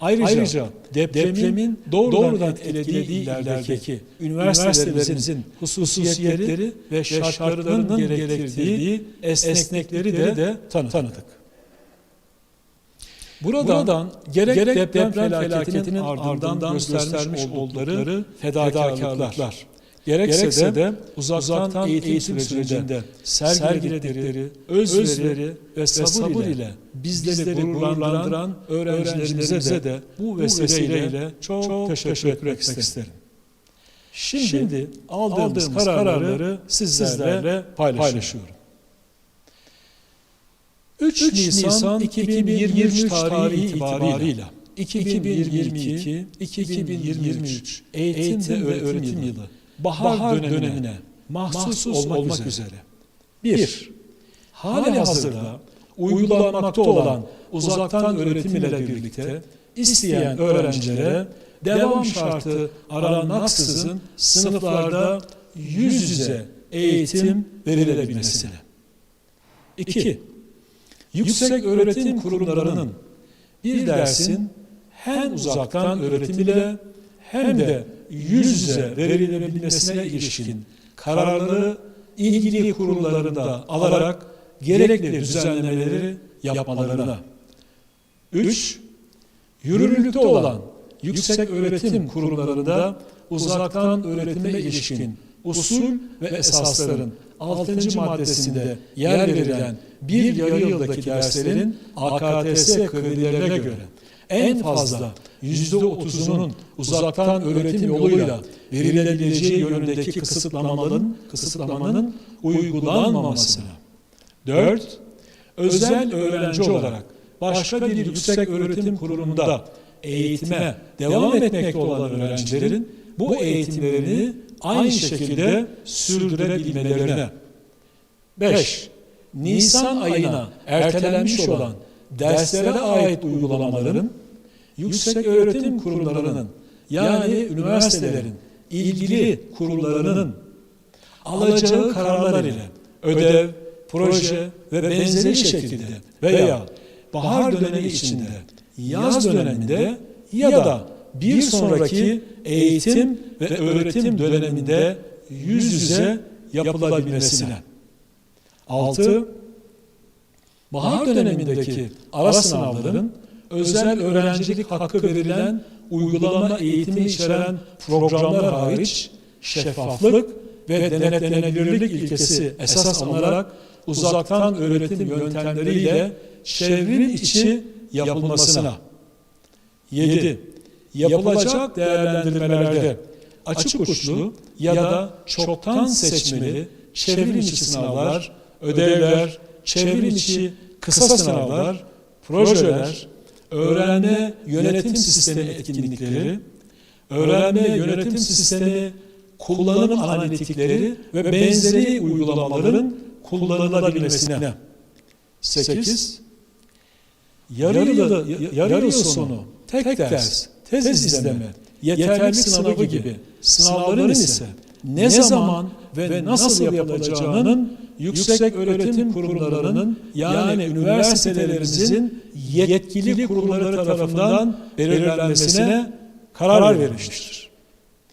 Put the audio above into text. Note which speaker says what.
Speaker 1: Ayrıca,
Speaker 2: Ayrıca
Speaker 1: depremin,
Speaker 2: depremin
Speaker 1: doğrudan,
Speaker 2: doğrudan
Speaker 1: etkilediği
Speaker 2: etkilediği
Speaker 1: illerdeki üniversitelerimizin hususiyetleri ve şartlarının gerektirdiği esneklikleri de tanıdık. Buradan,
Speaker 2: Buradan
Speaker 1: gerek,
Speaker 2: gerek
Speaker 1: deprem,
Speaker 2: deprem
Speaker 1: felaketinin
Speaker 2: felaketinin
Speaker 1: ardından
Speaker 2: ardından
Speaker 1: göstermiş
Speaker 2: göstermiş
Speaker 1: oldukları fedakarlıklar, gerekse,
Speaker 2: gerekse
Speaker 1: de
Speaker 2: de
Speaker 1: uzaktan, eğitim, sürecinde sergiledikleri özveri ve sabır, ile bizleri gururlandıran öğrencilerimize de bu vesileyle çok, teşekkür etmek isterim. Şimdi,
Speaker 2: Şimdi
Speaker 1: aldığımız,
Speaker 2: aldığımız
Speaker 1: kararları
Speaker 2: kararları
Speaker 1: sizlerle
Speaker 2: sizlerle
Speaker 1: paylaşıyorum. 3
Speaker 2: 3
Speaker 1: Nisan
Speaker 2: Nisan
Speaker 1: 2023
Speaker 2: tarihi
Speaker 1: itibarıyla
Speaker 2: itibarıyla
Speaker 1: 2022-2023 eğitim ve öğretim yılı bahar, dönemine mahsus olmak üzere 1. Hali hazırda uygulanmakta olan uzaktan öğretim ile birlikte isteyen öğrencilere devam şartı aranmaksızın sınıflarda yüz yüze eğitim verilebilmesine. 2. Yüksek öğretim kurumlarının bir dersin hem uzaktan öğretim ile hem de yüz yüze verilebilmesine ilişkin kararları ilgili kurumlarında alarak gerekli düzenlemeleri yapmalarına. 3. Yürürlükte olan yüksek öğretim kurumlarında uzaktan öğretime ilişkin usul ve esasların 6. maddesinde yer verilen bir yarı yıldaki derslerin AKTS kredilerine göre en fazla %30'unun uzaktan öğretim yoluyla verilebileceği yönündeki kısıtlamanın, kısıtlamanın uygulanmamasına. 4. Özel öğrenci olarak başka bir yüksek öğretim kurumunda eğitime devam etmekte olan öğrencilerin bu eğitimlerini aynı şekilde sürdürebilmelerine. 5. Nisan ayına ertelenmiş olan derslere ait uygulamaların yüksek öğretim kurumlarının yani üniversitelerin ilgili kurullarının alacağı kararlar ile ödev, proje ve benzeri şekilde veya bahar dönemi içinde, yaz döneminde ya da bir sonraki eğitim ve öğretim döneminde yüz yüze yapılabilmesine. 6. Bahar dönemindeki ara sınavların özel öğrencilik hakkı verilen uygulama eğitimi içeren programlar hariç şeffaflık ve denetlenebilirlik ilkesi esas alınarak uzaktan öğretim yöntemleriyle çevrim içi yapılmasına. 7. Yapılacak değerlendirmelerde açık uçlu ya da çoktan seçmeli çevrim içi sınavlar, ödevler, çevrim içi kısa sınavlar, projeler, öğrenme yönetim sistemi etkinlikleri, öğrenme yönetim sistemi kullanım analitikleri ve benzeri uygulamaların kullanılabilmesine. 8. Yarı yılı, yarı yıl sonu tek ders, tez izleme, yeterlik sınavı gibi sınavların ise ne zaman ve nasıl yapılacağının yüksek öğretim kurumlarının yani üniversitelerimizin yetkili kurumları tarafından belirlenmesine karar verilmiştir.